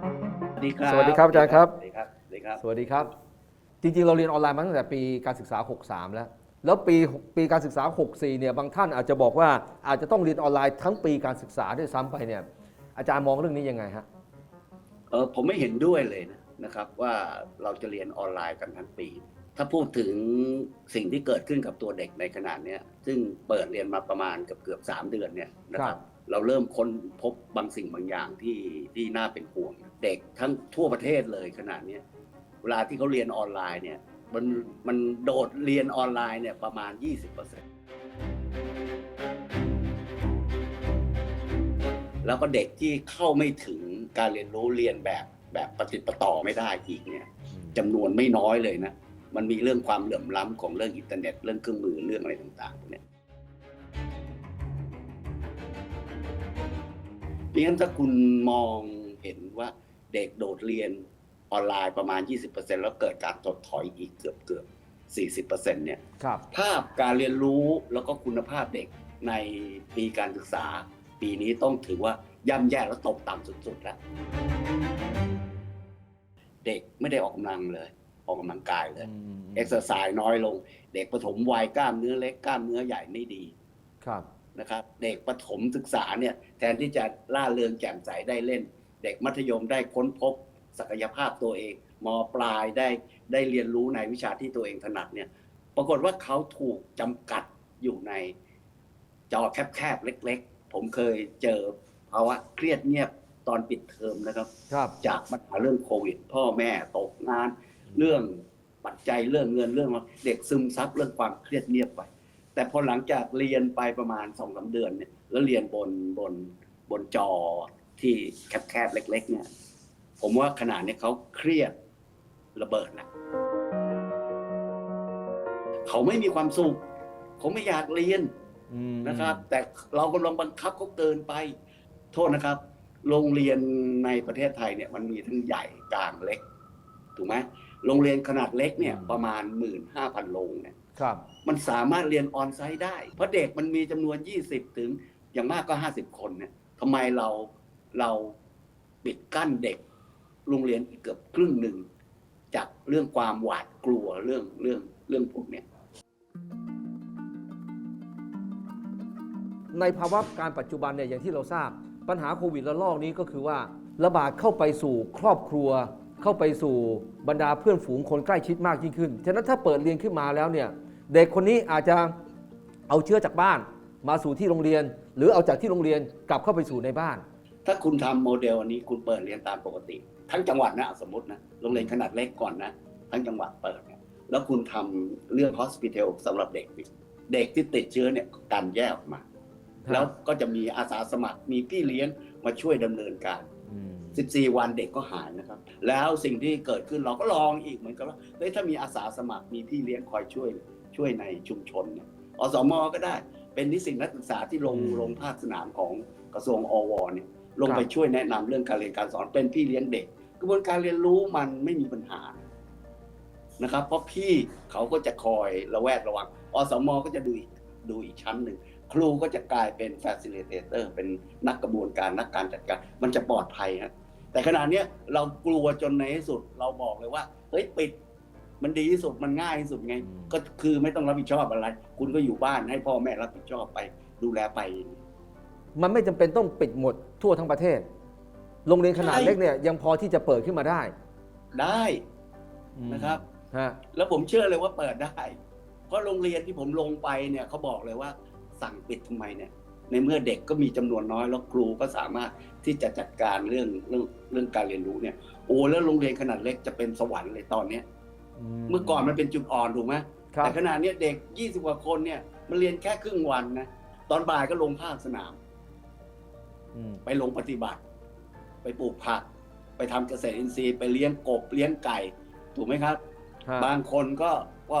สวัสดีครับ สวัสดีครับอาจารย์ครับ สวัสดีครับ สวัสดีครับ สวัสดีครับ จริงๆ เราเรียนออนไลน์มาตั้งแต่ปีการศึกษา 63 แล้ว แล้วปีปีการศึกษา 64 เนี่ย บางท่านอาจจะบอกว่าอาจจะต้องเรียนออนไลน์ทั้งปีการศึกษาด้วยซ้ำไปเนี่ย อาจารย์มองเรื่องนี้ยังไงฮะ เออผมไม่เห็นด้วยเลยนะนะครับว่าเราจะเรียนออนไลน์กันทั้งปี ถ้าพูดถึงสิ่งที่เกิดขึ้นกับตัวเด็กในขนาดเนี้ยซึ่งเปิดเรียนมาประมาณเกือบเกือบสามเดือนเนี่ยนะคครัรับบเราเริ่มค้นพบบางสิ่งบางอย่างที่ที่น่าเป็นห่วง เด็กทั้งทั่วประเทศเลยขนาดเนี้ยเวลาที่เขาเรียนออนไลน์เนี่ยมันมันโดดเรียนออนไลน์เนี่ยประมาณ 20%แล้วก็เด็กที่เข้าไม่ถึงการเรียนรู้เรียนแบบแบบปฏิดประต่อไม่ได้อีกเนี่ยจำนวนไม่น้อยเลยนะ มันมีเรื่องความเหลื่อมล้ำของเรื่องอินเทอร์เน็ต เรื่องเครื่องมือเรื่องอะไรต่างๆพวกเนี่ยเพราะฉะนั้นถ้าคุณมองเห็นว่า เด็กโดดเรียนออนไลน์ประมาณ 20%แล้วเกิดการถดถอยอีกเกือบเกือบ40%เนี่ยครับภาพการเรียนรู้แล้วก็คุณภาพเด็กในปีการศึกษา ปีนี้ต้องถือว่าย่ำแย่และตกต่ำสุดๆแล้ว เด็กไม่ได้ออกกำลังเลย ออกกำลังกายเลยเอ็กซ์ไซส์น้อยลง เด็กปฐมวัยกล้ามเนื้อเล็กกล้ามเนื้อใหญ่ไม่ดีครับนะครับ เด็กปฐมศึกษาเนี่ย แทนที่จะล่าเริงแจ่มใสได้เล่น เด็กมัธยมได้ค้นพบศักยภาพตัวเองมปลายได้ได้เรียนรู้ในวิชาที่ตัวเองถนัดเนี่ย ปรากฏว่าเขาถูกจำกัดอยู่ในจอแคบๆเล็ก ๆ ผมเคยเจอภาวะเครียดเงียบตอนปิดเทอมนะครับครับจากปัญหาเรื่องโควิด พ่อแม่ตกงาน เรื่องปัจจัยเรื่องเงินเรื่องอะไรเด็กซึมซับเรื่องความเครียดเงียบไป แต่พอหลังจากเรียนไปประมาณสองสาเดือนเนี่ยแล้วเรียนบนบนบนจอ ที่แคบๆเล็ก ๆ เนี่ย ผมว่าขนาดนี้เขาเครียดระเบิดแล้วเขาไม่มีความสุขเขาไม่อยากเรียนอืมนะครับ แต่เรากำลังบังคับเขาเกินไป โทษนะครับ โรงเรียนในประเทศไทยเนี่ย มันมีทั้งใหญ่กลางเล็ก ถูกไหมโรงเรียนขนาดเล็กเนี่ย ประมาณหมื่นห้าพันโรงเนี่ยครับ มันสามารถเรียนออนไซต์ได้ เพราะเด็กมันมีจำนวน20ถึงอย่างมากก็50คนเนี่ยทำไมเรา เราปิดกั้นเด็กโรงเรียนอีกเกือบครึ่งหนึ่ง จากเรื่องความหวาดกลัวเรื่องเรื่องเรื่องพวกเนี้ยในภาวะการปัจจุบันเนี่ยอย่างที่เราทราบ ปัญหาโควิดระลอกนี้ก็คือว่าระบาดเข้าไปสู่ครอบครัว เข้าไปสู่บรรดาเพื่อนฝูงคนใกล้ชิดมากยิ่งขึ้น ฉะนั้นถ้าเปิดเรียนขึ้นมาแล้วเนี่ยเด็กคนนี้อาจจะเอาเชื้อจากบ้าน มาสู่ที่โรงเรียน หรือเอาจากที่โรงเรียนกลับเข้าไปสู่ในบ้าน ถ้าคุณทำโมเดลอันนี้คุณเปิดเรียนตามปกติ ทั้งจังหวัดนะสมมตินะโรงเรียนขนาดเล็กก่อนนะ ทั้งจังหวัดเปิดเนี่ยแล้วคุณทำเรื่อง hospital สำหรับเด็กอีกเด็กที่ติดเชื้อเนี่ยกันแยกออกมา แล้วก็จะมีอาสาสมัครมีพี่เลี้ยงมาช่วยดำเนินการ 14 วันเด็กก็หายนะครับ แล้วสิ่งที่เกิดขึ้นเราก็ลองอีกเหมือนกันว่าเฮ้ยถ้ามีอาสาสมัครมีพี่เลี้ยงคอยช่วยช่วยในชุมชนเนี่ยอสมก็ได้ เป็นนิสิตนักศึกษาที่ลงอืมลงภาคสนามของกระทรวงอวเนี่ย ลงครับไปช่วยแนะนำเรื่องการเรียนการสอนเป็นพี่เลี้ยงเด็ก กระบวนการเรียนรู้มันไม่มีปัญหานะครับ เพราะพี่เขาก็จะคอยระแวดระวังอสมก็จะดูอีกดูอีกชั้นหนึ่งครูก็จะกลายเป็น facilitator เป็นนักกระบวนการนักการจัดการ มันจะปลอดภัยฮะแต่ขณะเนี้ยเรากลัวจนในที่สุดเราบอกเลยว่าเฮ้ยปิดมันดีที่สุดมันง่ายที่สุดไงอืมก็คือไม่ต้องรับผิดชอบอะไร คุณก็อยู่บ้านให้พ่อแม่รับผิดชอบไปดูแลไป มันไม่จำเป็นต้องปิดหมดทั่วทั้งประเทศ โรงเรียนขนาดใช่เล็กเนี่ยยังพอที่จะเปิดขึ้นมาได้ได้อืมนะครับฮะแล้วผมเชื่อเลยว่าเปิดได้ เพราะโรงเรียนที่ผมลงไปเนี่ยเขาบอกเลยว่าสั่งปิดทำไมเนี่ย ในเมื่อเด็กก็มีจำนวนน้อยแล้วครูก็สามารถที่จะจัดการเรื่องเรื่องเรื่องการเรียนรู้เนี่ย โอ้แล้วโรงเรียนขนาดเล็กจะเป็นสวรรค์เลยตอนเนี้ยเมื่อก่อนมันเป็นจุดอ่อนถูกไหมครับแต่ขนาดเนี้ยเด็ก20กว่าคนเนี่ยมันเรียนแค่ครึ่งวันนะตอนบ่ายก็ลงภาคสนามอืม ไปลงปฏิบัติ ไปปลูกผัก ไปทำเกษตรอินทรีย์ไปเลี้ยงกบเลี้ยงไก่ ถูกไหมครับฮะบางคนก็ก็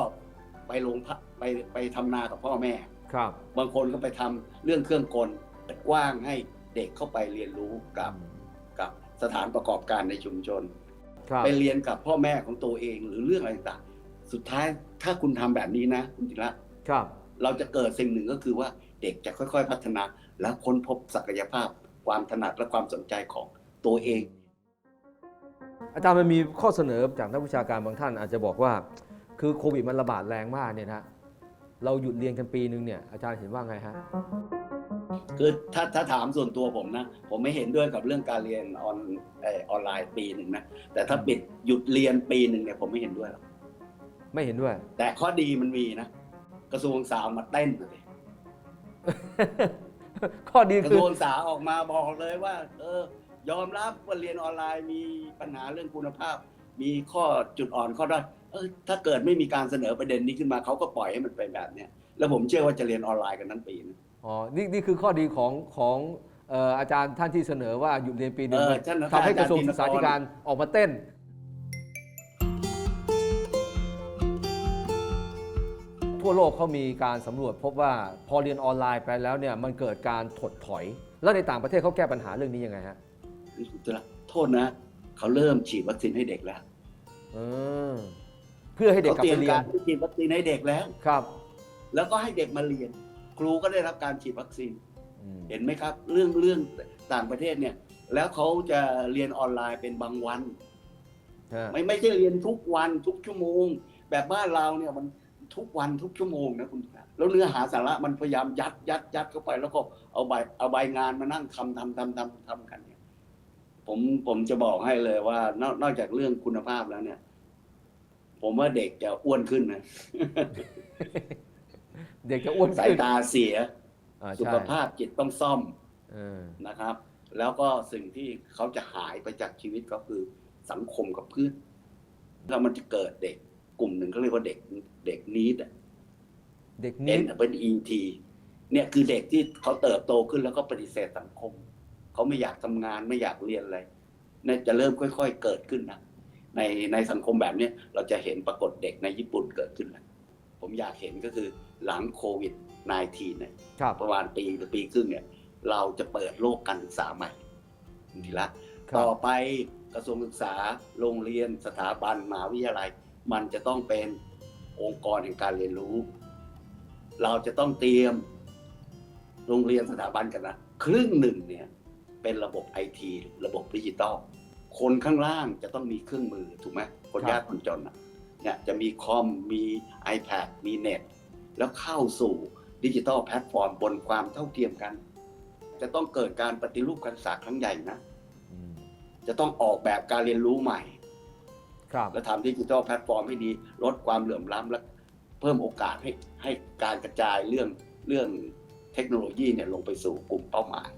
ไปลงพะไปไปทำนากับพ่อแม่ครับ บางคนก็ไปทำเรื่องเครื่องกลเปิดกว้างให้เด็กเข้าไปเรียนรู้กับกับสถานประกอบการในชุมชนครับไปเรียนกับพ่อแม่ของตัวเองหรือเรื่องอะไรต่างๆสุดท้ายถ้าคุณทำแบบนี้นะคุณจิระครับ เราจะเกิดสิ่งหนึ่งก็คือว่า เด็กจะค่อยๆ พัฒนา และค้นพบศักยภาพ ความถนัดและความสนใจของตัวเอง อาจารย์มันมีข้อเสนอจากนักวิชาการบางท่านอาจจะบอกว่า คือโควิดมันระบาดแรงมากเนี่ยนะเราหยุดเรียนกันปีหนึ่งเนี่ยอาจารย์เห็นว่าไงฮะคือถ้าถ้าถามส่วนตัวผมนะ ผมไม่เห็นด้วยกับเรื่องการเรียนออนเออออนไลน์ปีหนึ่งนะแต่ถ้าปิดหยุดเรียนปีหนึ่งเนี่ยผมไม่เห็นด้วยหรอกไม่เห็นด้วย แต่ข้อดีมันมีนะ กระทรวงศึกษามาเต้นเลย ข้อดีกระคืทอรวงศึกษาออกมาบอกเลยว่า เออยอมรับว่าเรียนออนไลน์มีปัญหาเรื่องคุณภาพ มีข้อจุดอ่อนข้อด้อยเออถ้าเกิดไม่มีการเสนอประเด็นนี้ขึ้นมาเขาก็ปล่อยให้มันเป็นแบบเนี้ยแล้วผมเชื่อว่าจะเรียนออนไลน์กันทั้งปีนะอ๋อ นี่นี่คือข้อดีของของเอ่ออาจารย์ท่านที่เสนอว่าหยุดเรียนปีหนึ่งเออมันท่านทำให้กระทรวงอาจารย์ศึกษาธิการออกมาเต้น วโลกเขามีการสำรวจพบว่าพอเรียนออนไลน์ไปแล้วเนี่ยมันเกิดการถดถอย แล้วในต่างประเทศเขาแก้ปัญหาเรื่องนี้ยังไงฮะโทษนะ เขาเริ่มฉีดวัคซีนให้เด็กแล้วเออเพื่อให้เด็กเขากลับเตรียไปมเรียกานรฉีดวัคซีนให้เด็กแล้วครับ แล้วก็ให้เด็กมาเรียน ครูก็ได้รับการฉีดวัคซีนอืมเห็นไหมครับ เรื่องเรื่องต่างประเทศเนี่ย แล้วเขาจะเรียนออนไลน์เป็นบางวันฮะไม่ไม่ใช่เรียนทุกวันทุกชั่วโมง แบบบ้านเราเนี่ยมัน ทุกวันทุกชั่วโมงนะคุณครับแล้วเนื้อหาสาระมันพยายามยัดยัดยัดเข้าไปแล้วก็เอาใบเอาใบงานมานั่งทำทำทำทำทำกันเนี่ย ผมผมจะบอกให้เลยว่านอกนอกจากเรื่องคุณภาพแล้วเนี่ย ผมว่าเด็กจะอ้วนขึ้นนะเด็กจะอ้วนสายขึ้นตาเสียอ่าสุใช่ขภาพจิตต้องซ่อมเออนะครับ แล้วก็สิ่งที่เขาจะหายไปจากชีวิตก็คือสังคมกับเพื่อนแล้วมันจะเกิดเด็ก กลุ่มหนึ่งเขาเรียกว่าเด็กเด็กนิดเด็กเอ็นินดเป็น ET เนี่ยคือเด็กที่เขาเติบโตขึ้นแล้วก็ปฏิเสธสังคม เขาไม่อยากทำงานไม่อยากเรียนอะไรเนี่ยจะเริ่มค่อย ๆเกิดขึ้นนะในในสังคมแบบเนี้ยเราจะเห็นปรากฏเด็กในญี่ปุ่นเกิดขึ้นแล้วผมอยากเห็นก็คือหลังโควิด -19 เนี่ยครับประมาณปีหรือปีครึ่งเนี่ย เราจะเปิดโลกการศึกษาใหม่ทีละครับต่อไปกระทรวงศึกษาโรงเรียนสถาบันมหาวิทยาลัย มันจะต้องเป็นองค์กรแห่งการเรียนรู้ เราจะต้องเตรียมโรงเรียนสถาบันกันนะครึ่งหนึ่งเนี่ยเป็นระบบไอทีระบบดิจิตอลคนข้างล่างจะต้องมีเครื่องมือถูกไหมคนยากคนจนอะเนี่ยจะมีคอมมี iPad มีเน็ต แล้วเข้าสู่ดิจิตอลแพลตฟอร์มบนความเท่าเทียมกัน จะต้องเกิดการปฏิรูปการศึกษาครั้งใหญ่นะอืมจะต้องออกแบบการเรียนรู้ใหม่ครับ และทำดิจิทัลแพลตฟอร์มให้ดีลดความเหลื่อมล้ำและเพิ่มโอกาสให้ให้การกระจายเรื่องเรื่องเทคโนโลยีเนี่ยลงไปสู่กลุ่มเป้าหมาย